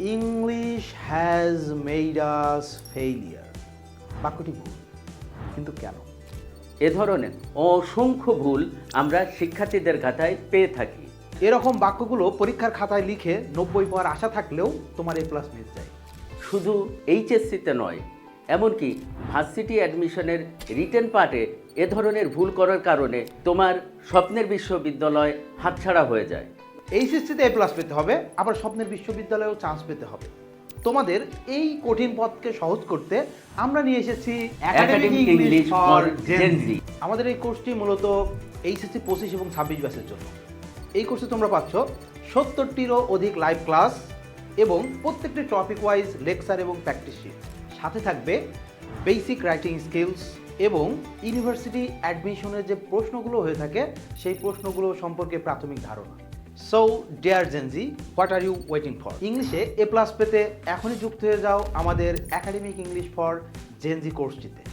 English has made us failure বাক্যটি ভুল কিন্তু কেন? এ ধরনের অসংখ্য ভুল আমরা শিক্ষার্থীদের খাতায় পেয়ে থাকি। এরকম বাক্যগুলো পরীক্ষার খাতায় লিখে নব্বই পাওয়ার আশা থাকলেও তোমার এ প্লাস মিস যায়। শুধু এইচএসসিতে নয় এমনকি ভার্সিটি অ্যাডমিশনের রিটেন পার্টে এ ধরনের ভুল করার কারণে তোমার স্বপ্নের বিশ্ববিদ্যালয় হাতছাড়া হয়ে যায়। এইচএসসিতে এ প্লাস পেতে হবে আবার স্বপ্নের বিশ্ববিদ্যালয়েও চান্স পেতে হবে। তোমাদের এই কঠিন পথকে সহজ করতে আমরা নিয়ে এসেছি আমাদের এই কোর্সটি মূলত এইচএসসি পঁচিশ এবং ছাব্বিশ ব্যাচের জন্য। এই কোর্সে তোমরা পাচ্ছ সত্তরটিরও অধিক লাইভ ক্লাস এবং প্রত্যেকটি টপিক ওয়াইজ লেকচার এবং প্র্যাকটিস শিট সাথে থাকবে বেসিক রাইটিং স্কিলস এবং ইউনিভার্সিটি অ্যাডমিশনের যে প্রশ্নগুলো হয়ে থাকে সেই প্রশ্নগুলো সম্পর্কে প্রাথমিক ধারণা। So dear Gen Z what are you waiting for ইংলিশে এ প্লাস পেতে এখনই যুক্ত হয়ে যাও আমাদের academic English for Gen Z কোর্সটিতে